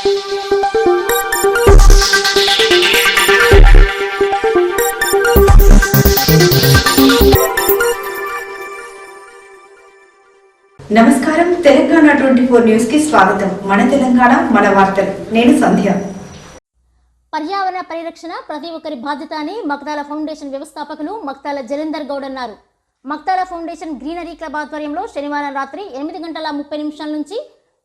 నమస్కారం. Telangana twenty four న్యూస్కి స్వాగతం. మన తెలంగాణ మన వార్తలు. నేను సంధ్య. పర్యావరణ పరిరక్షణ ప్రతి ఒక్కరి బాధ్యత అని మక్తాల ఫౌండేషన్ వ్యవస్థాపకులు మక్తాల జలంధర్ గౌడ్ అన్నారు. మక్తాల ఫౌండేషన్ గ్రీనరీ క్లబ్ ఆధ్వర్యంలో శనివారం రాత్రి ఎనిమిది గంటల ముప్పై నిమిషాల నుంచి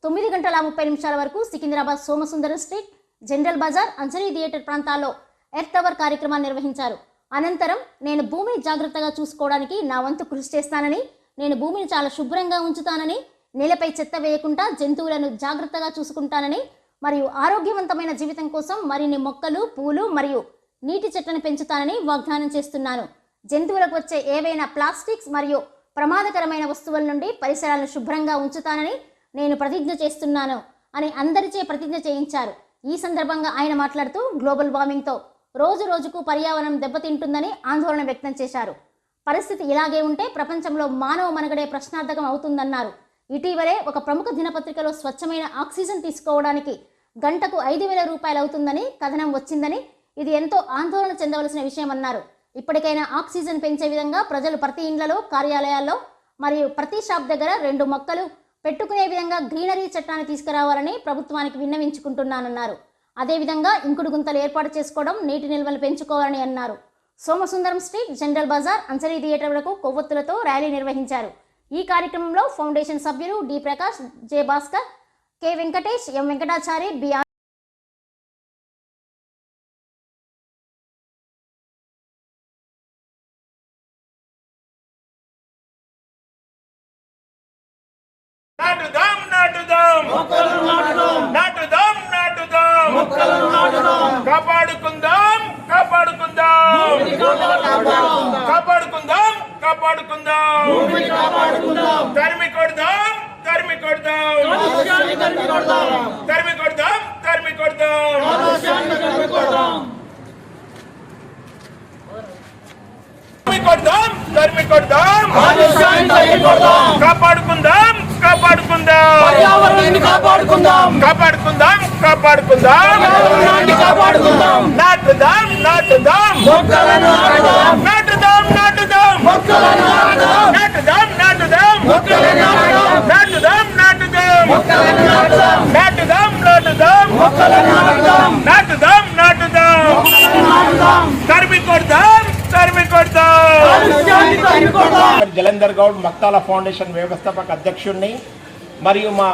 తొమ్మిది గంటల ముప్పై నిమిషాల వరకు Secunderabad Somasundaram street general bazaar Anjani theatre ప్రాంతాల్లో ఎర్త్ అవర్ కార్యక్రమాన్ని నిర్వహించారు. అనంతరం నేను భూమిని జాగ్రత్తగా చూసుకోవడానికి నా వంతు కృషి చేస్తానని నేను భూమిని చాలా శుభ్రంగా ఉంచుతానని నేలపై చెత్త వేయకుండా జంతువులను జాగ్రత్తగా చూసుకుంటానని మరియు ఆరోగ్యవంతమైన జీవితం కోసం మరిన్ని మొక్కలు పూలు మరియు నీటి చెట్లను పెంచుతానని వాగ్దానం చేస్తున్నాను. జంతువులకు వచ్చే ఏవైనా ప్లాస్టిక్స్ మరియు ప్రమాదకరమైన వస్తువుల నుండి పరిసరాలను శుభ్రంగా ఉంచుతానని నేను ప్రతిజ్ఞ చేస్తున్నాను అని అందరిచే ప్రతిజ్ఞ చేయించారు. ఈ సందర్భంగా ఆయన మాట్లాడుతూ గ్లోబల్ వార్మింగ్తో రోజు రోజుకు పర్యావరణం దెబ్బతింటుందని ఆందోళన వ్యక్తం చేశారు. పరిస్థితి ఇలాగే ఉంటే ప్రపంచంలో మానవ మనుగడే ప్రశ్నార్థకం అవుతుందన్నారు. ఇటీవలే ఒక ప్రముఖ దినపత్రికలో స్వచ్ఛమైన ఆక్సిజన్ తీసుకోవడానికి గంటకు ఐదు వేల రూపాయలు అవుతుందని కథనం వచ్చిందని ఇది ఎంతో ఆందోళన చెందవలసిన విషయమన్నారు. ఇప్పటికైనా ఆక్సిజన్ పెంచే విధంగా ప్రజలు ప్రతి ఇండ్లలో కార్యాలయాల్లో మరియు ప్రతి షాప్ దగ్గర రెండు మొక్కలు పెట్టుకునే విధంగా గ్రీనరీ చట్టాన్ని తీసుకురావాలని ప్రభుత్వానికి విన్నవించుకుంటున్నానన్నారు. అదేవిధంగా ఇంకుడు గుంతలు ఏర్పాటు చేసుకోవడం నీటి నిల్వలు పెంచుకోవాలని అన్నారు. Somasundaram street general bazaar Anjani theatre వరకు కొవ్వొత్తులతో ర్యాలీ నిర్వహించారు. ఈ కార్యక్రమంలో ఫౌండేషన్ సభ్యులు D Prakash J Bhaskar K Venkatesh M Venkatachari B నాటుదాం నాటుదాం. నాటుదాం. నాటుదాం కాపాడుకుందాం కాపాడుకుందాం. కాపాడుకుందాం. కాపాడుకుందాం తరిమి కొడదాం తరిమి కొడదాం. తరిమి కొడదాం. తరిమి కొడదాం తరిమి కొడదాం. తరిమి కొడదాం. కాపాడుకుందాం కాపాడుకుందాం. పర్యావరణాన్ని కాపాడుకుందాం. కాపాడుకుందాం కాపాడుకుందాం. పర్యావరణాన్ని కాపాడుకుందాం. నాటుదాం నాటుదాం. మొక్కలను నాటుదాం. నాటుదాం నాటుదాం. మొక్కలను నాటుదాం. నాటుదాం నాటుదాం. మొక్కలను నాటుదాం. నాటుదాం నాటుదాం. మొక్కలను నాటుదాం. నాటుదాం నాటుదాం. మొక్కలను నాటుదాం. నాటుదాం నాటుదాం. మొక్కలను నాటుదాం. తరిమి కొడదాం తరిమి కొడదాం కాలుష్యాన్ని తరిమికొడదాం జలంధర్ గౌడ్ మక్తాల ఫౌండేషన్ వ్యవస్థాపక అధ్యక్షుడిని మరియు మా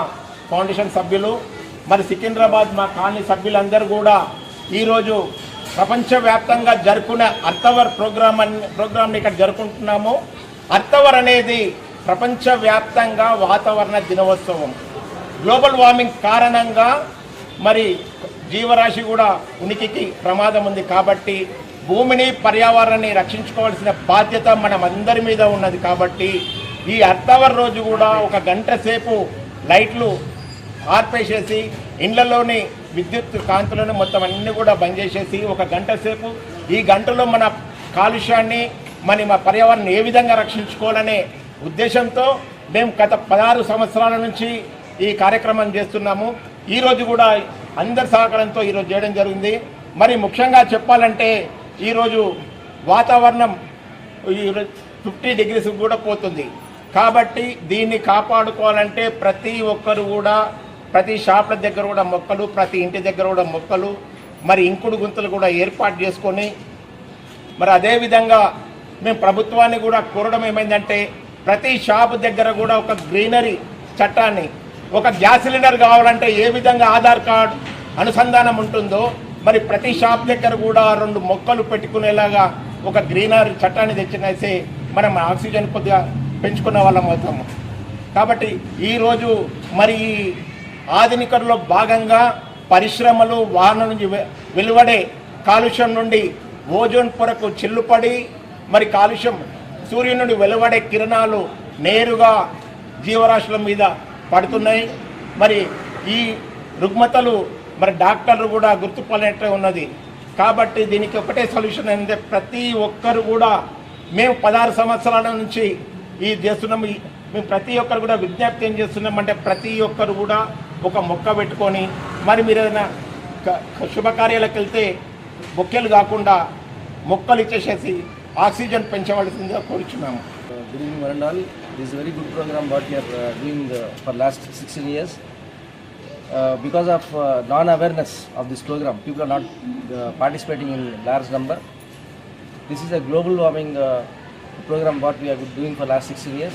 ఫౌండేషన్ సభ్యులు మరి సికింద్రాబాద్ మా కాలనీ సభ్యులందరూ కూడా ఈరోజు ప్రపంచవ్యాప్తంగా జరుపుకునే అర్థవర్ ప్రోగ్రామ్ అని ప్రోగ్రామ్ని ఇక్కడ జరుపుకుంటున్నాము. అర్థవర్ అనేది ప్రపంచవ్యాప్తంగా వాతావరణ దినోత్సవం. గ్లోబల్ వార్మింగ్ కారణంగా మరి జీవరాశి కూడా ఉనికికి ప్రమాదం ఉంది కాబట్టి భూమిని పర్యావరణాన్ని రక్షించుకోవాల్సిన బాధ్యత మనం అందరి మీద ఉన్నది కాబట్టి ఈ అర్థవర్ రోజు కూడా ఒక గంట సేపు లైట్లు ఆర్పేసేసి ఇండ్లలోని విద్యుత్ కాంతులను మొత్తం అన్ని కూడా బంద్ చేసేసి ఒక గంట సేపు ఈ గంటలో మన కాలుష్యాన్ని మన మా పర్యావరణం ఏ విధంగా రక్షించుకోవాలనే ఉద్దేశంతో మేము గత పదహారు సంవత్సరాల నుంచి ఈ కార్యక్రమం చేస్తున్నాము. ఈరోజు కూడా అందరి సహకారంతో ఈరోజు చేయడం జరిగింది. మరి ముఖ్యంగా చెప్పాలంటే ఈరోజు వాతావరణం ఫిఫ్టీ డిగ్రీస్ కూడా పోతుంది. కాబట్టి దీన్ని కాపాడుకోవాలంటే ప్రతి ఒక్కరు కూడా ప్రతి షాప్ల దగ్గర కూడా మొక్కలు ప్రతి ఇంటి దగ్గర కూడా మొక్కలు మరి ఇంకుడు గుంతలు కూడా ఏర్పాటు చేసుకొని మరి అదేవిధంగా మేము ప్రభుత్వాన్ని కూడా కోరడం ఏమైందంటే ప్రతి షాప్ దగ్గర కూడా ఒక గ్రీనరీ చట్టాన్ని ఒక గ్యాస్ సిలిండర్ కావాలంటే ఏ విధంగా ఆధార్ కార్డ్ అనుసంధానం ఉంటుందో మరి ప్రతి షాప్ దగ్గర కూడా రెండు మొక్కలు పెట్టుకునేలాగా ఒక గ్రీనరీ చట్టాన్ని తెచ్చినైతే మనం ఆక్సిజన్ కొద్దిగా పెంచుకున్న వాళ్ళం అవుతాము కాబట్టి ఈరోజు మరి ఈ భాగంగా పరిశ్రమలు వాహనం నుంచి వె- వెలువడే కాలుష్యం నుండి ఓజోన్ పొరకు చిల్లుపడి మరి కాలుష్యం సూర్యుని నుండి వెలువడే కిరణాలు నేరుగా జీవరాశుల మీద పడుతున్నాయి. మరి ఈ రుగ్మతలు మరి డాక్టర్లు కూడా గుర్తుపడేట్టే ఉన్నది. కాబట్టి దీనికి ఒకటే సొల్యూషన్ ఏంటంటే ప్రతి ఒక్కరు కూడా మేము పదహారు సంవత్సరాల నుంచి ఈ చేస్తున్నాము. మేము ప్రతి ఒక్కరు కూడా విజ్ఞప్తి ఏం చేస్తున్నాం అంటే ప్రతి ఒక్కరు కూడా ఒక మొక్క పెట్టుకొని మరి మీరు ఏదైనా క- శుభకార్యాలకు వెళ్తే బొక్కెలు కాకుండా మొక్కలు ఇచ్చేసేసి ఆక్సిజన్ పెంచవలసిందిగా కోరుచున్నాము. Good evening వరండాల్ this very good programme what you are doing for last sixteen years because of uh, non-awareness of this program, people are not uh, participating in large number. This is a global warming uh, program what we have been doing for the last 16 years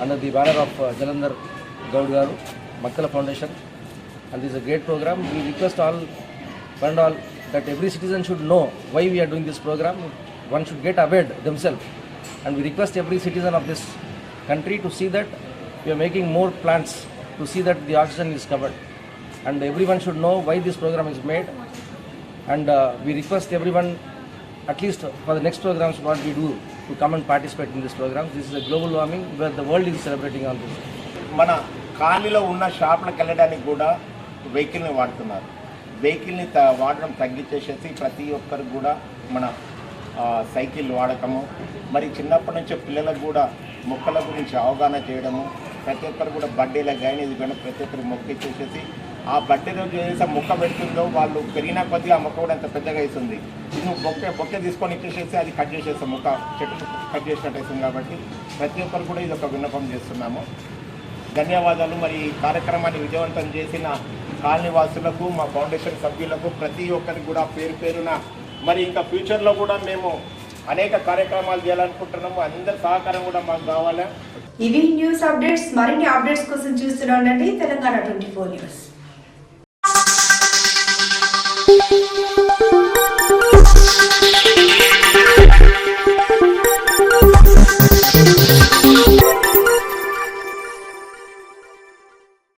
under the banner of uh, Jalandhar Gaud Garu, Makkala Foundation. And this is a great program. We request all, and all, that every citizen should know why we are doing this program. One should get aware themselves. And we request every citizen of this country to see that we are making more plants to see that the oxygen is covered. And every one should know why this programme is made and we request every one at least for the next programmes what we do to come and participate in this programme this is global warming with the world is celebrating on this మన ఖాళీలో ఉన్న షాప్లకు వెళ్ళడానికి కూడా వెహికల్ని వాడుతున్నారు. వెహికల్ని వాడడం తగ్గించేసేసి ప్రతి ఒక్కరు కూడా మన సైకిల్ వాడటము మరి చిన్నప్పటి నుంచే పిల్లలకు కూడా మొక్కల గురించి అవగాహన చేయడము ప్రతి ఒక్కరు కూడా బర్త్డేలకు కానీ ఇది కానీ ప్రతి ఒక్కరు మొక్క ఇచ్చేసేసి ఆ బట్టెతో చేసే ఏదైతే మొక్క పెడుతుందో వాళ్ళు పెరిగిన కొద్దిగా ఆ మొక్క కూడా ఎంత పెద్దగా అవుతుంది. నువ్వు బొక్క బొక్క తీసుకొని ఇచ్చేసేసి అది కట్ చేసేస్తాం మొక్క చెట్టు కట్ చేసినట్టు అవుతుంది కాబట్టి ప్రతి ఒక్కరు కూడా ఇది ఒక విన్నపం చేస్తున్నాము. ధన్యవాదాలు. మరి ఈ కార్యక్రమాన్ని విజయవంతం చేసిన కాలనీ వాసులకు మా ఫౌండేషన్ సభ్యులకు ప్రతి ఒక్కరికి కూడా పేరు పేరున మరి ఇంకా ఫ్యూచర్లో కూడా మేము అనేక కార్యక్రమాలు చేయాలనుకుంటున్నాము. అందరి సహకారం కూడా మాకు కావాలి? ఇవి న్యూస్ అప్డేట్స్. మరిన్ని అప్డేట్స్ కోసం చూస్తూనే ఉండండి. Telangana twenty four news.